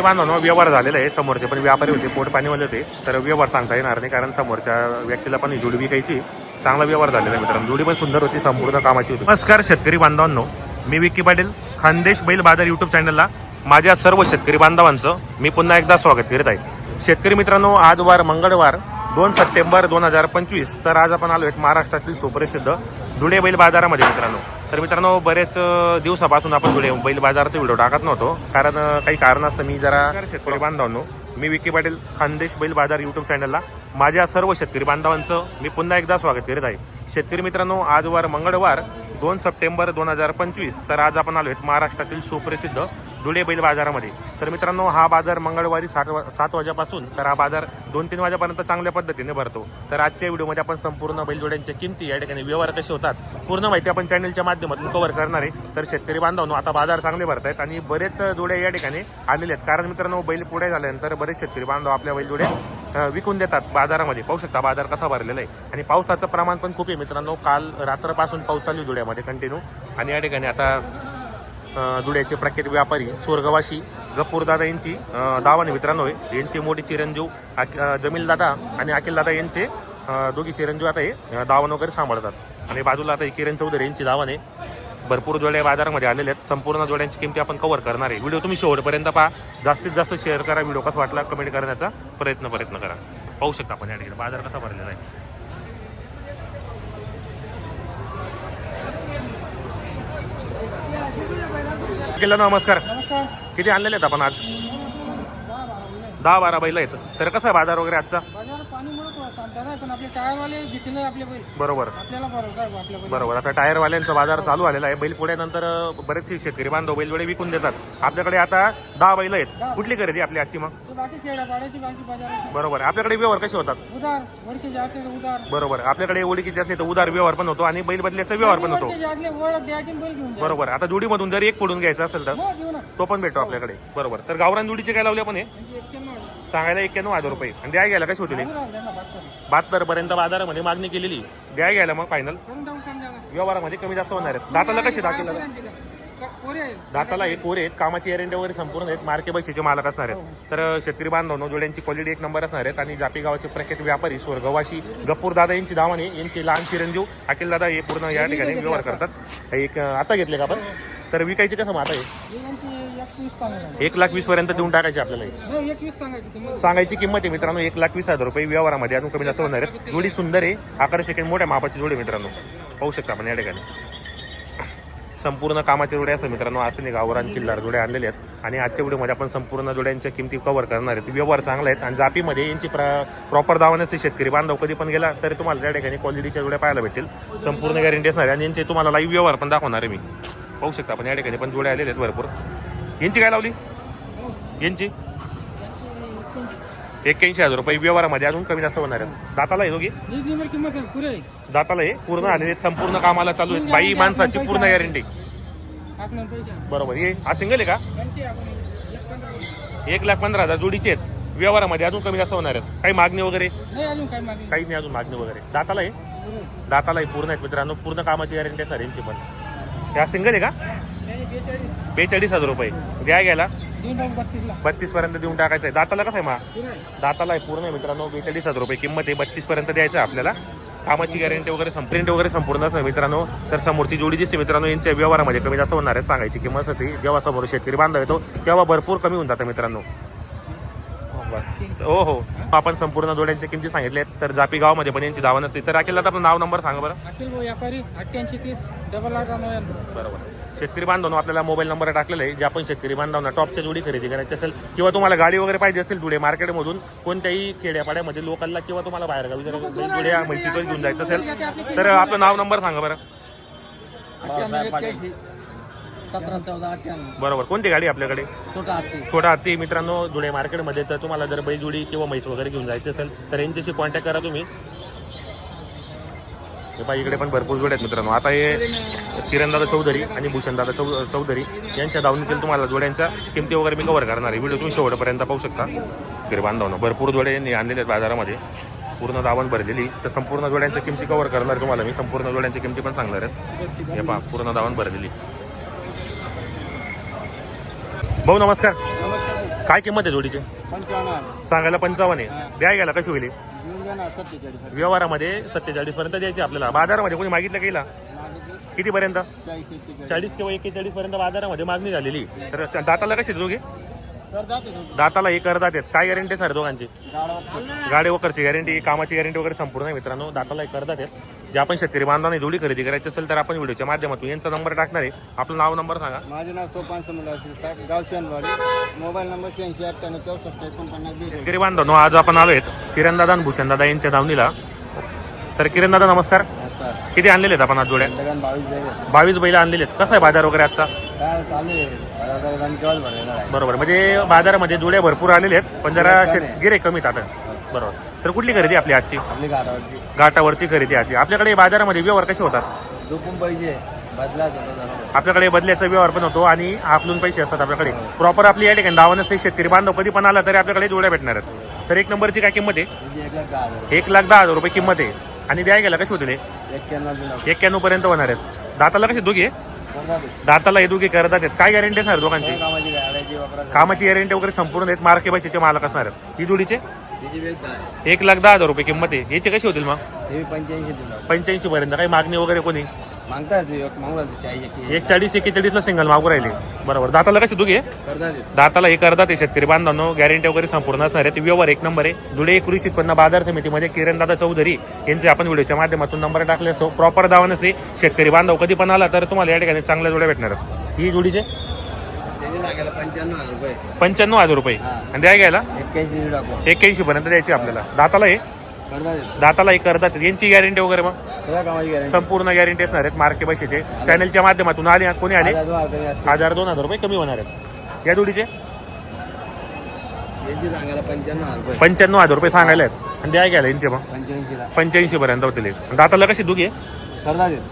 शेतकरी बांधवांनो व्यवहार झालेला आहे समोरचे पण व्यापारी होते पोट पाणीवाले होते तर व्यवहार सांगता येणार नाही कारण समोरच्या व्यक्तीला पण ही जोडी विकायची. चांगला व्यवहार झालेला आहे मित्रांनो. जोडी पण सुंदर होती संपूर्ण कामाची होती. नमस्कार शेतकरी बांधवांनो. मी विक्की पाटील खानदेश बैल बाजार युट्यूब चॅनलला माझ्या सर्व शेतकरी बांधवांचं मी पुन्हा एकदा स्वागत करीत आहे. शेतकरी मित्रांनो आज वार मंगळवार दोन सप्टेंबर दोन हजार पंचवीस तर आज आपण आलो एक महाराष्ट्रातील सुप्रसिद्ध धुळे बैल बाजारामध्ये मित्रांनो. तर मित्रांनो बरेच दिवसापासून आपण धुळे बैल बाजाराचा व्हिडिओ टाकत नव्हतो. कारण काही कारणास्तव मी जरा शेतकरी बांधवांनो मी विकी पाटील खानदेश बैल बाजार युट्यूब चॅनलला माझ्या सर्व शेतकरी बांधवांचं मी पुन्हा एकदा स्वागत करीत आहे. शेतकरी मित्रांनो आज वार मंगळवार दोन सप्टेंबर दोन हजार पंचवीस तर आज आपण आलो आहेत महाराष्ट्रातील सुप्रसिद्ध धुळे बैल बाजारामध्ये. तर मित्रांनो हा बाजार मंगळवारी सात वा सात वाजेपासून तर हा बाजार दोन तीन वाजेपर्यंत चांगल्या पद्धतीने भरतो. तर आजच्या व्हिडिओमध्ये आपण संपूर्ण बैलजोड्यांच्या किमती या ठिकाणी व्यवहार कसे होतात पूर्ण माहिती आपण चॅनलच्या माध्यमातून कव्हर करणार आहे. तर शेतकरी बांधवांनो आता बाजार चांगले भरत आहेत आणि बरेच जोड्या या ठिकाणी आलेले आहेत. कारण मित्रांनो बैल पुढे झाल्यानंतर बरेच शेतकरी बांधव आपल्या बैलजोड्या विकून देतात बाजारामध्ये. पाहू शकता बाजार कसा भरलेला आहे. आणि पावसाचं प्रमाण पण खूप आहे मित्रांनो. काल रात्रपासून पाऊस चालू आहे धुळ्यामध्ये कंटिन्यू आणि या ठिकाणी आता धुळ्याचे प्रख्यात व्यापारी स्वर्गवासी गपूरदादा यांची दावाने मित्रांनो आहे. यांचे मोठे चिरंजीव अक- अ, आणि अखिलदादा यांचे दोघी चिरंजीव आता हे दावण वगैरे सांभाळतात. आणि बाजूला आता किरण चौधरी यांची दावाने भरपूर जोड्या बाजारामध्ये आलेल्या आहेत. संपूर्ण जोड्यांची किमती आपण कव्हर करणार आहे. व्हिडिओ तुम्ही शेवटपर्यंत पहा. जास्तीत जास्त शेअर करा. व्हिडिओ कसा वाटला कमेंट करण्याचा प्रयत्न प्रयत्न करा. पाहू शकता आपण या ठिकाणी. बाजार कसा भरलेला आहे. केला नमस्कार. नमस्कार. किती आणलेले आहेत आपण आज? दहा बारा बैल आहेत. तर कसा आहे बाजार वगैरे आजचा? बाजार पाणी मुळे चालतं ना पण आपले टायरवाले जिंकले आपले बैल. बरोबर. आपल्याला बरोबर आहे आपल्या बैल बरोबर. आता टायरवाल्यांचा बाजार चालू आलेला आहे. बैल पुढ्यानंतर अं, बरेचसे शेतकरी बांधव बैलवडे विकून देतात. आपल्याकडे आता दहा बैल आहेत. कुठली खरेदी आपली आजची मग? ते बाकी बाकी बरोबर. आपल्याकडे व्यवहार कसे होतात? वडके बरोबर. आपल्याकडे ओळखीचे असले तर उदार व्यवहार पण होतो आणि बैल बदल्याचा व्यवहार पण होतो. वडके जायचे ओळख द्यायची आणि बैल घेऊन जा बरोबर. आता जोडीमधून जर एक पडून घ्यायचा असेल तर? हो घेऊ ना. तो पण भेटतो आपल्याकडे. बरोबर. तर गावरान जोडीचे काय लावले पण हे? म्हणजे. सांगायला एक्क्याण्णव हजार रुपये. आणि द्या घ्यायला कशी होतील? त्यांना बहात्तर. पर्यंत बाजारामध्ये मागणी केलेली. द्या घ्यायला मग फायनल. व्यवहारामध्ये कमी जास्त होणार आहेत. दाताला कशी दाखल. दाताला एक कोरे आहेत. कामाची एरंडे वगैरे संपूर्ण आहेत. मार्के बशीचे मालक असणार आहेत. तर शेतकरी बांधवांनो जोड्यांची क्वालिटी एक नंबर असणार आहेत. आणि जापी गावाचे प्रख्यात व्यापारी स्वर्गवासी गप्पूर दादा यांची दावाने यांचे लहान चिरंजीव अखिल दादा हे पूर्ण या ठिकाणी व्यवहार करतात. एक आता घेतले का आपण? तर विकायचे कसं हे? हे? एकवीस सांगायला एक लाख वीस पर्यंत देऊन टाकायचे आपल्याला हे. नाही सांगायची किंमत. आहे मित्रांनो एक लाख वीस हजार रुपये व्यवहारामध्ये अजून कमी जास्त होणार आहेत. जोडी सुंदर आहे आकर्षक आहे मोठ्या मापाची जोडी आहे मित्रांनो. पाहू शकता आपण या ठिकाणी. संपूर्ण कामाच्या जोड्या असं मित्रांनो असले गावरान किल्लार जोड्या आणलेल्या आहेत. आणि आजच्या व्हिडिओमध्ये आपण संपूर्ण जोड्यांच्या किमती कव्हर करणार आहेत. व्यवहार चांगला आहेत आणि जापीमध्ये यांची प्रॉपर दावा नसते शेतकरी बांधव कधी पण गेला तरी तुम्हाला त्या ठिकाणी क्वालिटीच्या जोड्या पाहायला भेटेल संपूर्ण गॅरंटी असणार आहे. आणि यांचे तुम्हाला लाईव्ह व्यवहार पण दाखवणार आहे मी. पाहू शकता आपण. या ठिकाणी पण जोड्या आलेल्या आहेत भरपूर. यांची काय लावली? यांची? एक्क्याऐंशी हजार रुपये. व्यवहारामध्ये अजून कमी जास्त होणार आहेत. दाताला आहे दोघी? दाताला आहे. पूर्ण आलेले संपूर्ण कामाला चालू आहेत. बाई माणसाची पूर्ण गॅरंटी बरोबर. हे हा सिंगल आहे का? एक लाख पंधरा हजार जोडीचे आहेत. व्यवहारामध्ये अजून कमी जास्त होणार आहेत. काही मागणी वगैरे? काही नाही अजून मागणी वगैरे. दाताला आहे? दाताला आहे. पूर्ण आहेत मित्रांनो. पूर्ण कामाची गॅरंटी असणार यांची पण. ह्या सिंगल आहे का? बेचाळीस हजार रुपये. द्या घ्यायला. बत्तीस पर्यंत देऊन टाकायचं आहे. दाताला कसं आहे मा? दाताला आहे पूर्ण मित्रांनो. बेचाळीस हजार रुपये किंमत आहे. बत्तीस पर्यंत द्यायचं आहे आपल्याला. कामाची गॅरंटी वगैरे संप्रिंट वगैरे संपूर्ण असं मित्रांनो. तर समोरची जोडी दिसते मित्रांनो यांच्या व्यवहारामध्ये कमी जास्त होणार आहे. सांगायची किंमत असते जेव्हा समोर शेतकरी बांधव येतो तेव्हा भरपूर कमी होऊन जातं मित्रांनो. हो, हो हो. आपण संपूर्ण जोड्यांच्या किमती सांगितल्या तर जापी गावामध्ये पण यांची दावा नसते तर अखेर आता आपलं नाव नंबर सांगा बरं. अखिल भाऊ व्यापारी अठ्ठ्याऐंशी तीस डबल आठ नव्याण्णव बरोबर. शेतकरी बांधवांनो आपल्याला मोबाईल नंबर टाकलेला आहे. जे आपण शेतकरी बांधवांना टॉपच्या जोडी खरेदी करायची असेल किंवा तुम्हाला गाडी वगैरे पाहिजे असेल धुळे मार्केटमधून कोणत्याही खेड्यापाड्यामध्ये लोकलला किंवा तुम्हाला बाहेर गावी जर धुळे घेऊन जायचं असेल. तर आपलं नाव नंबर सांगा बरं. सतरा चौदा अठ्ठ्याण्णव. बरोबर. कोणती गाडी आपल्याकडे? छोटा हत्ती छोटा हत्ती मित्रांनो धुळे मार्केटमध्ये तर तुम्हाला जर बैलजोडी किंवा म्हैस वगैरे घेऊन जायचं असेल तर यांच्याशी कॉन्टॅक्ट करा तुम्ही. इकडे पण भरपूर जोड्या आहेत मित्रांनो. आता हे किरणदादा चौधरी आणि भूषणदादा चौ चौधरी यांच्या दावणीतील तुम्हाला जोड्यांच्या किमती वगैरे मी कव्हर करणार आहे. व्हिडिओ तुम्ही शेवटपर्यंत पाहू शकता. फिर बांधवांना भरपूर जोड्या यांनी आणलेल्या आहेत बाजारामध्ये. पूर्ण दावण भरलेली. तर संपूर्ण जोड्यांच्या किमती कव्हर करणार तुम्हाला मी. संपूर्ण जोड्यांच्या किमती पण सांगणार आहेत. हे पहा पूर्ण दावण भरलेली. भाऊ नमस्कार. काय किंमत आहे जोडीची? सांगायला पंचावन्न. आहे. द्या गेला कशी होईल? व्यवहारामध्ये सत्तेचाळीस पर्यंत द्यायची आपल्याला. बाजारामध्ये कोणी मागितलं गेला किती पर्यंत चाळीस किंवा एक्केचाळीस पर्यंत बाजारामध्ये मागणी झालेली. तर दाताला कशी दोघे? दाताला एक करतात आहेत. काय गॅरंटी सर दोघांची? गाडा वगैरेची गॅरंटी कामाची गॅरंटी वगैरे संपूर्ण आहे मित्रांनो. दाताला एक करतात आहेत. जे आपण शेतकरी बांधवांनी जोडी खरेदी करायची असेल तर आपण व्हिडिओच्या माध्यमातून यांचा नंबर टाकणार आहे. आपलं नाव नंबर सांगा. माझे नाव सोपान समुद्र मोबाईल नंबर शहाऐंशी अठ्ठ्याण्णव चौसष्ट एकोणपन्नास शेतकरी बांधवांनो आज आपण आलो आहेत किरणदादा आणि भूषणदादा यांच्या दावणीला तर किरणदादा नमस्कार. नमस्कार. किती आणलेले आहेत आपण आज जोड्या? बावीस बैल आणलेले आहेत. कसा आहे बाजार वगैरे आजचा? बरोबर. म्हणजे बाजारामध्ये जोड्या भरपूर आलेले आहेत पण जरा शेत गिरे कमी आता बरोबर. तर कुठली खरेदी आपली आजची? आपली गाठावरची घाटावरची खरेदी आजची. आपल्याकडे बाजारामध्ये व्यवहार कसे होतात? आपल्याकडे बदल्याचा व्यवहार पण होतो आणि आपलून पैसे असतात आपल्याकडे. प्रॉपर आपली या ठिकाणी दावा नसते. शेतकरी बांधव कधी पण आला तरी आपल्याकडे जोड्या भेटणार आहेत. तर एक नंबरची काय किंमत आहे? म्हणजे एक लाख दहा हजार रुपये. किंमत आहे. आणि द्याय गेला कशी होतील हे? एक्क्याण्णव पर्यंत होणार आहेत. दाताला कशी दोघी? ते. दाताला हे दोघी करतात आहेत. काय गॅरंटी असणार दोघांची? कामाची गाड्याची वापरा कामाची गॅरंटी वगैरे संपूर्ण आहेत. मार्के बशीचे मालक असणार आहेत. ही जोडीचे? त्याची वेग काय? एक लाख दहा हजार रुपये किंमत आहे. याचे कशी होतील मग? हे पंच्याऐंशी पंच्याऐंशी पर्यंत. काही मागणी वगैरे कोणी? मागतात ते एक ते चाळीस एक चाळीस एकेचाळीस ला सिंगल मागू राहिले. बरोबर. दाताला? करतात ते. दाताला हे करतात हे शेतकरी बांधवांनो गॅरंटी वगैरे संपूर्ण असणार आहे. ते व्यवहार एक नंबर आहे. धुळे कृषी उत्पन्न बाजार समितीमध्ये किरणदादा चौधरी यांचे आपण व्हिडिओच्या माध्यमातून नंबर टाकले असो. प्रॉपर दावा नसते शेतकरी बांधव कधी पण आला तर तुम्हाला या ठिकाणी चांगल्या जोड्या भेटणार ही जोडीचे पंच्याण्णव हजार रुपये. आणि द्या घ्यायला? एक्क्याऐंशी पर्यंत द्यायची आपल्याला. दाताला हे? ते. दाताला हे करतात यांची गॅरंटी वगैरे मग? संपूर्ण गॅरंटी असणार आहेत मार्के पैशाचे. चॅनलच्या माध्यमातून आले कोणी आले? हजार दोन हजार रुपये कमी होणार आहेत. या जोडीचे? पंच्याण्णव हजार रुपये. सांगायला आहेत. आणि द्या घ्यायला यांचे मग. पंच्याऐंशी पर्यंत होतील दाताला कशी दुखी आहे.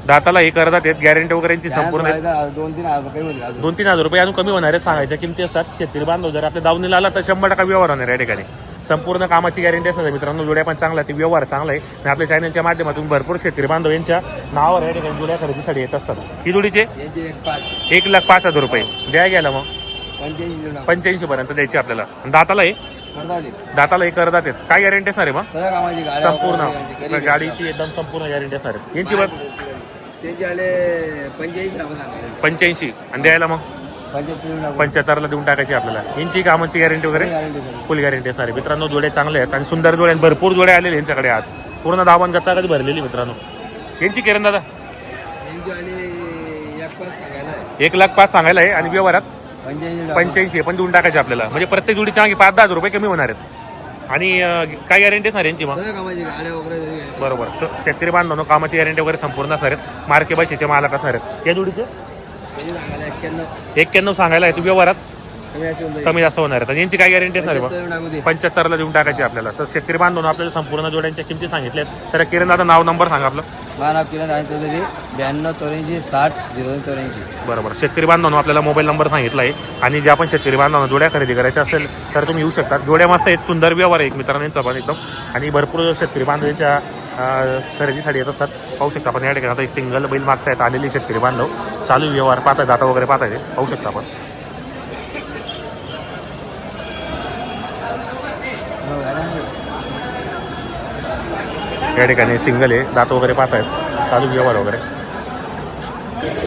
दाताला हे करतात आहेत गॅरंटी वगैरे यांची संपूर्ण आहेत. दोन तीन हजार दोन तीन हजार रुपये अजून कमी होणार आहे सांगायच्या किमती असतात. शेतकरी बांधव जर आपल्या दावणीला आला तर शंभर टक्का व्यवहार होणार आहे या ठिकाणी. संपूर्ण कामाची गॅरंटी असणार आहे. मित्रांनो जोड्या पण चांगला आहे, ते व्यवहार चांगला आहे. आणि आपल्या चॅनलच्या माध्यमातून भरपूर शेतकरी बांधव यांच्या नावावर या ठिकाणी जोड्या खरेदीसाठी येत असतात. ही जोडीचे? एक लाख पाच हजार रुपये. द्या घ्यायला मग. पंच्याऐंशी पर्यंत द्यायची आपल्याला. दाताला हे? ते. दाताला हे करतात आहेत काय गॅरंटी असणार आहे मग? संपूर्ण. गाडीची एकदम संपूर्ण गॅरंटी असणार आहे. यांची बघ पंच्याऐंशी. आणि द्यायला मग? पंच्याहत्तरला देऊन टाकायची आपल्याला. यांची कामाची गॅरंटी वगैरे? गॅरंटी सर फुल गॅरंटी असणार आहे मित्रांनो जोडे चांगले आहेत आणि सुंदर जोडे आहेत भरपूर जोडे आलेले यांच्याकडे आज. पूर्ण दाबान गचागच भरलेली मित्रांनो. यांची किरण दादा? एक लाख पाच सांगायला आहे आणि व्यवहारात पंच्याऐंशी पण देऊन टाकायचे आपल्याला. म्हणजे प्रत्येक जोडी चांगली पाच दहा रुपये कमी होणार आहेत. आणि काय गॅरंटी असणार यांची मग. बरोबर. शेतकरी बांधवांनो कामाची गॅरंटी वगैरे संपूर्ण असणार आहेत. मार्के बशीचे मालक असणार आहेत. या जोडीचे? सांगायला एक्क्याण्णव. सांगायला आहे. तू व्यवहारात? कमी जास्त होणार आणि यांची काय गॅरंटी असणार आहे. पंच्याहत्तरला देऊन टाकायची आपल्याला. तर शेतकरी बांधवांनो आपल्याला संपूर्ण जोड्यांच्या किमती सांगितल्यात तर किरण दादा नाव नंबर सांगा आपलं. माझं नाव किरण राज चौधरी ब्याण्णव चौऱ्याऐंशी साठ झिरो दोन चौऱ्याऐंशी. बरोबर. शेतकरी बांधवांनो आपल्याला मोबाईल नंबर सांगितला आहे. आणि जे आपण शेतकरी बांधवांना जोड्या खरेदी करायच्या असेल तर तुम्ही येऊ शकता. जोड्या मस्त आहेत. सुंदर व्यवहार आहे एक मित्रांनो पण एकदम. आणि भरपूर शेतकरी बांधवांच्या खरेदीसाठी येत असतात. पाहू शकता आपण या ठिकाणी. आता एक सिंगल बैल मागतायत आलेले शेतकरी बांधव. चालू व्यवहार. पाहताय जाता वगैरे पाहताय ते. पाहू शकता आपण. या ठिकाणी सिंगल आहे. दात वगैरे पाहतायत. चालू व्यवहार वगैरे.